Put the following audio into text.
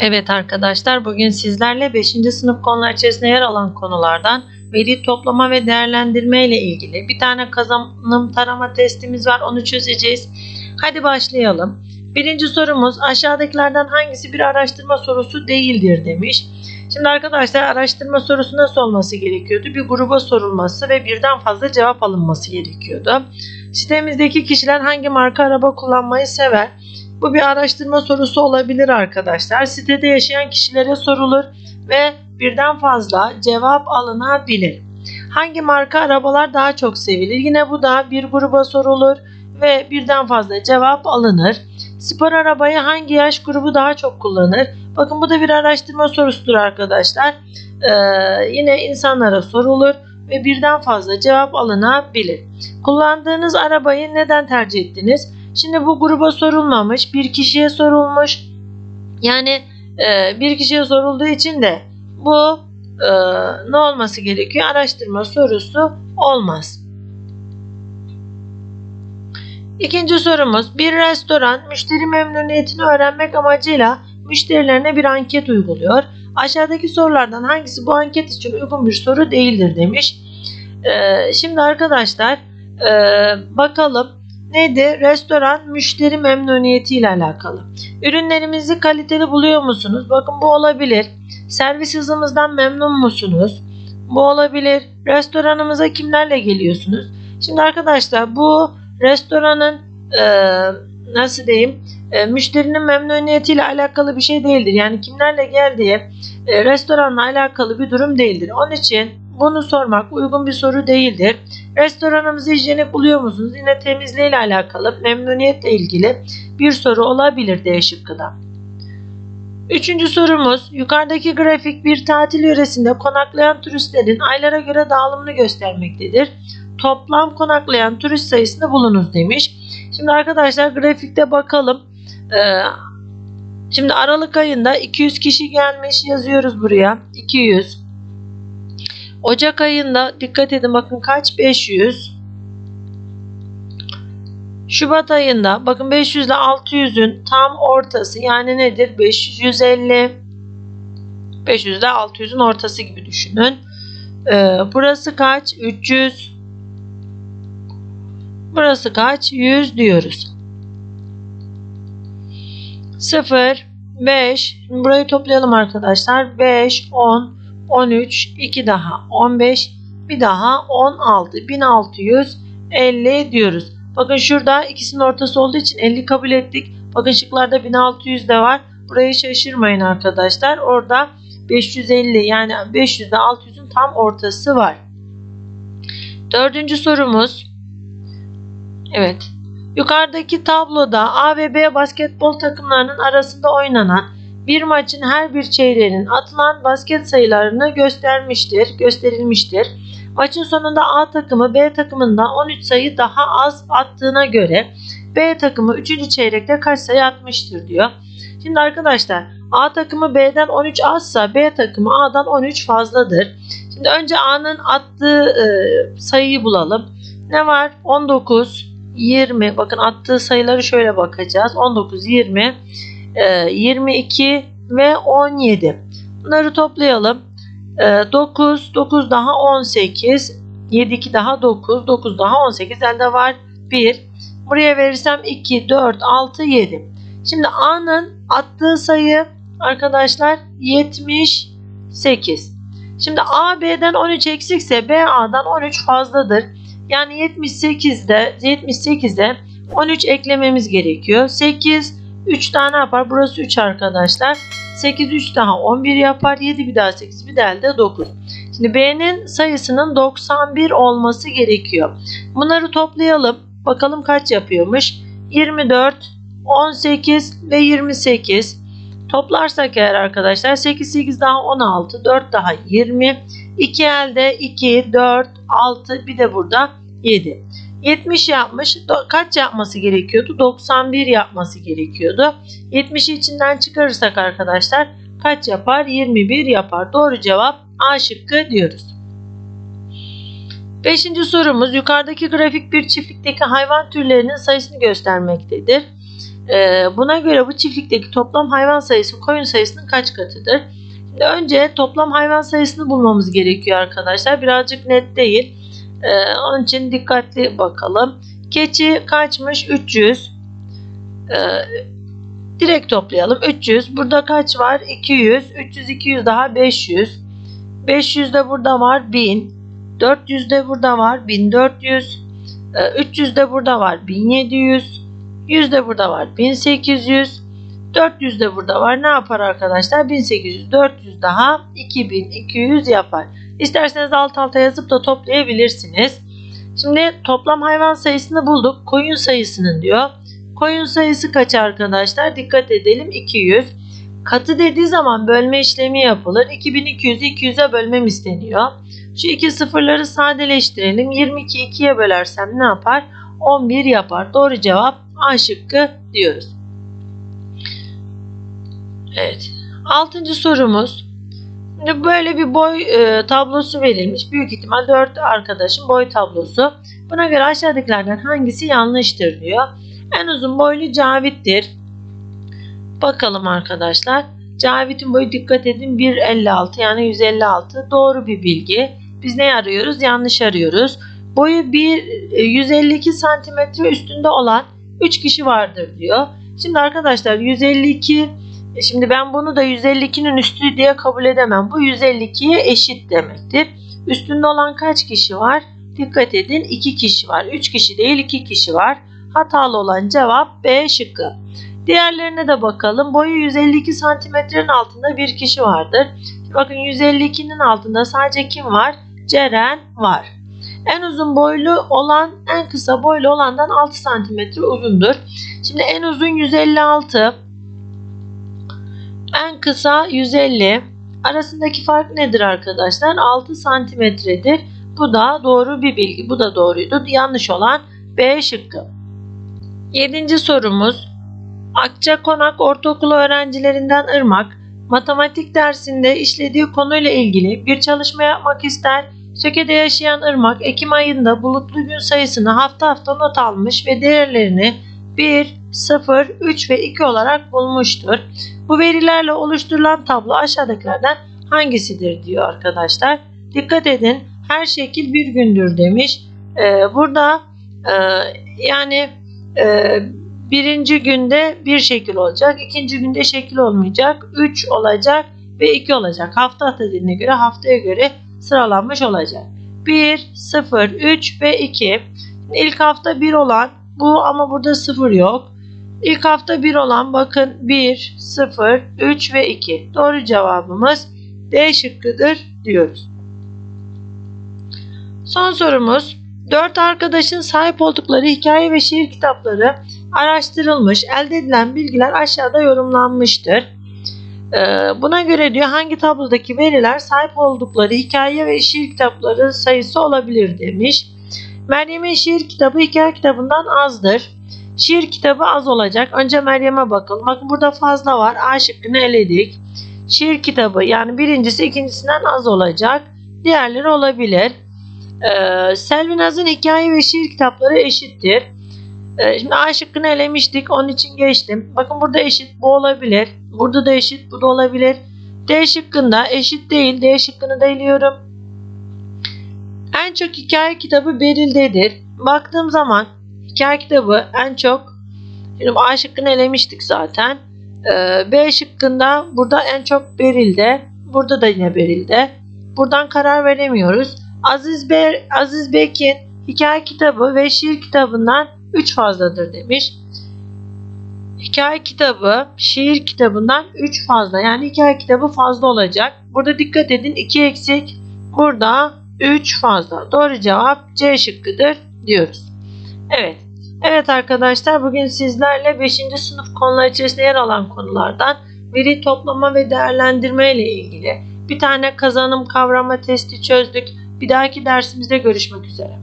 Evet arkadaşlar bugün sizlerle 5. sınıf konular içerisinde yer alan konulardan veri toplama ve değerlendirme ile ilgili bir tane kazanım tarama testimiz var onu çözeceğiz. Hadi başlayalım. Birinci sorumuz aşağıdakilerden hangisi bir araştırma sorusu değildir demiş. Şimdi arkadaşlar araştırma sorusu nasıl olması gerekiyordu? Bir gruba sorulması ve birden fazla cevap alınması gerekiyordu. Sitemizdeki kişiler hangi marka araba kullanmayı sever? Bu bir araştırma sorusu olabilir arkadaşlar. Sitede yaşayan kişilere sorulur ve birden fazla cevap alınabilir. Hangi marka arabalar daha çok sevilir? Yine bu da bir gruba sorulur ve birden fazla cevap alınır. Spor arabayı hangi yaş grubu daha çok kullanır? Bakın bu da bir araştırma sorusudur arkadaşlar. Ee, yine insanlara sorulur ve birden fazla cevap alınabilir. Kullandığınız arabayı neden tercih ettiniz? Şimdi bu gruba sorulmamış, bir kişiye sorulmuş. Yani e, bir kişiye sorulduğu için de bu e, ne olması gerekiyor? Araştırma sorusu olmaz. İkinci sorumuz bir restoran müşteri memnuniyetini öğrenmek amacıyla müşterilerine bir anket uyguluyor. Aşağıdaki sorulardan hangisi bu anket için uygun bir soru değildir demiş. Ee, şimdi arkadaşlar e, bakalım neydi? Restoran müşteri memnuniyeti ile alakalı. Ürünlerimizi kaliteli buluyor musunuz? Bakın bu olabilir. Servis hızımızdan memnun musunuz? Bu olabilir. Restoranımıza kimlerle geliyorsunuz? Şimdi arkadaşlar bu restoranın e, nasıl diyeyim e, müşterinin memnuniyetiyle alakalı bir şey değildir. Yani kimlerle geldiği e, restoranla alakalı bir durum değildir. Onun için bunu sormak uygun bir soru değildir. Restoranımızı hijyenik buluyor musunuz? Yine temizliğiyle alakalı, memnuniyetle ilgili bir soru olabilir D şıkkıda. Üçüncü sorumuz, yukarıdaki grafik bir tatil yöresinde konaklayan turistlerin aylara göre dağılımını göstermektedir. Toplam konaklayan turist sayısını bulunuz demiş. Şimdi arkadaşlar grafikte bakalım. Ee, şimdi Aralık ayında 200 kişi gelmiş yazıyoruz buraya. 200. Ocak ayında dikkat edin bakın kaç 500. Şubat ayında bakın 500 ile 600'ün tam ortası yani nedir? 550. 500 ile 600'ün ortası gibi düşünün. Ee, burası kaç? 300. Burası kaç? 100 diyoruz. 0, 5. Şimdi burayı toplayalım arkadaşlar. 5, 10, 13, 2 daha 15, bir daha 16. 1650 diyoruz. Bakın şurada ikisinin ortası olduğu için 50 kabul ettik. Bakın şıklarda 1600 de var. Burayı şaşırmayın arkadaşlar. Orada 550 yani 500 ile 600'ün tam ortası var. Dördüncü sorumuz. Evet. Yukarıdaki tabloda A ve B basketbol takımlarının arasında oynanan bir maçın her bir çeyreğinin atılan basket sayılarını göstermiştir, gösterilmiştir. Maçın sonunda A takımı B takımından 13 sayı daha az attığına göre B takımı 3. çeyrekte kaç sayı atmıştır diyor. Şimdi arkadaşlar A takımı B'den 13 azsa B takımı A'dan 13 fazladır. Şimdi önce A'nın attığı e, sayıyı bulalım. Ne var? 19, 20. Bakın attığı sayıları şöyle bakacağız. 19, 20, 22 ve 17. Bunları toplayalım. 9, 9 daha 18, 7, 2 daha 9, 9 daha 18. Elde var 1. Buraya verirsem 2, 4, 6, 7. Şimdi A'nın attığı sayı arkadaşlar 78. Şimdi A B'den 13 eksikse B A'dan 13 fazladır. Yani 78'de 78'de 13 eklememiz gerekiyor. 8 3 tane yapar. Burası 3 arkadaşlar. 8 3 daha 11 yapar. 7 bir daha 8 bir daha elde 9. Şimdi B'nin sayısının 91 olması gerekiyor. Bunları toplayalım. Bakalım kaç yapıyormuş. 24, 18 ve 28. Toplarsak eğer arkadaşlar 8 8 daha 16, 4 daha 20. 2 elde 2, 4, 6 bir de burada 7. 70 yapmış. Kaç yapması gerekiyordu? 91 yapması gerekiyordu. 70'i içinden çıkarırsak arkadaşlar kaç yapar? 21 yapar. Doğru cevap A şıkkı diyoruz. Beşinci sorumuz yukarıdaki grafik bir çiftlikteki hayvan türlerinin sayısını göstermektedir. Ee, buna göre bu çiftlikteki toplam hayvan sayısı koyun sayısının kaç katıdır? Şimdi önce toplam hayvan sayısını bulmamız gerekiyor arkadaşlar. Birazcık net değil. Ee, onun için dikkatli bakalım. Keçi kaçmış? 300. Ee, direkt toplayalım. 300. Burada kaç var? 200. 300, 200 daha 500. 500 de burada var. 1000. 400 de burada var. 1400. Ee, 300 de burada var. 1700. 100 de burada var. 1800. 400 de burada var. Ne yapar arkadaşlar? 1800. 400 daha 2200 yapar. İsterseniz alt alta yazıp da toplayabilirsiniz. Şimdi toplam hayvan sayısını bulduk. Koyun sayısının diyor. Koyun sayısı kaç arkadaşlar? Dikkat edelim 200. Katı dediği zaman bölme işlemi yapılır. 2200'ü 200'e bölmem isteniyor. Şu iki sıfırları sadeleştirelim. 22 2'ye bölersem ne yapar? 11 yapar. Doğru cevap A şıkkı diyoruz. Evet. Altıncı sorumuz. Böyle bir boy e, tablosu verilmiş. Büyük ihtimal 4 arkadaşın boy tablosu. Buna göre aşağıdakilerden hangisi yanlıştır diyor. En uzun boylu Cavit'tir. Bakalım arkadaşlar. Cavit'in boyu dikkat edin 1.56 yani 156. Doğru bir bilgi. Biz ne arıyoruz? Yanlış arıyoruz. Boyu 1 152 santimetre üstünde olan 3 kişi vardır diyor. Şimdi arkadaşlar 152 e Şimdi ben bunu da 152'nin üstü diye kabul edemem. Bu 152'ye eşit demektir. Üstünde olan kaç kişi var? Dikkat edin 2 kişi var. 3 kişi değil 2 kişi var. Hatalı olan cevap B şıkkı. Diğerlerine de bakalım. Boyu 152 santimetrenin altında bir kişi vardır. Bakın 152'nin altında sadece kim var? Ceren var. En uzun boylu olan en kısa boylu olandan 6 santimetre uzundur. Şimdi en uzun 156. Kısa 150. Arasındaki fark nedir arkadaşlar? 6 santimetredir. Bu da doğru bir bilgi. Bu da doğruydu. Yanlış olan B şıkkı. Yedinci sorumuz. Akçakonak Ortaokulu öğrencilerinden Irmak, matematik dersinde işlediği konuyla ilgili bir çalışma yapmak ister. Söke'de yaşayan Irmak, Ekim ayında bulutlu gün sayısını hafta hafta not almış ve değerlerini 1, 0, 3 ve 2 olarak bulmuştur. Bu verilerle oluşturulan tablo aşağıdakilerden hangisidir diyor arkadaşlar. Dikkat edin her şekil bir gündür demiş. Ee, burada e, yani e, birinci günde bir şekil olacak. ikinci günde şekil olmayacak. 3 olacak ve 2 olacak. Hafta dediğine göre haftaya göre sıralanmış olacak. 1, 0, 3 ve 2. İlk hafta 1 olan bu ama burada 0 yok. İlk hafta 1 olan bakın 1, 0, 3 ve 2. Doğru cevabımız D şıkkıdır diyoruz. Son sorumuz. 4 arkadaşın sahip oldukları hikaye ve şiir kitapları araştırılmış, elde edilen bilgiler aşağıda yorumlanmıştır. Ee, buna göre diyor hangi tablodaki veriler sahip oldukları hikaye ve şiir kitapları sayısı olabilir demiş. Meryem'in şiir kitabı hikaye kitabından azdır. Şiir kitabı az olacak. Önce Meryem'e bakalım. Bakın burada fazla var. A şıkkını eledik. Şiir kitabı yani birincisi ikincisinden az olacak. Diğerleri olabilir. Ee, Selvinaz'ın hikaye ve şiir kitapları eşittir. Ee, şimdi A şıkkını elemiştik. Onun için geçtim. Bakın burada eşit. Bu olabilir. Burada da eşit. Bu da olabilir. D şıkkında eşit değil. D şıkkını da eliyorum. En çok hikaye kitabı Beril'dedir. Baktığım zaman hikaye kitabı en çok şimdi A şıkkını elemiştik zaten. Ee, B şıkkında burada en çok Beril'de. Burada da yine Beril'de. Buradan karar veremiyoruz. Aziz, Be Aziz Bek'in hikaye kitabı ve şiir kitabından 3 fazladır demiş. Hikaye kitabı şiir kitabından 3 fazla. Yani hikaye kitabı fazla olacak. Burada dikkat edin 2 eksik. Burada 3 fazla. Doğru cevap C şıkkıdır diyoruz. Evet. Evet arkadaşlar bugün sizlerle 5. sınıf konular içerisinde yer alan konulardan veri toplama ve değerlendirme ile ilgili bir tane kazanım kavrama testi çözdük. Bir dahaki dersimizde görüşmek üzere.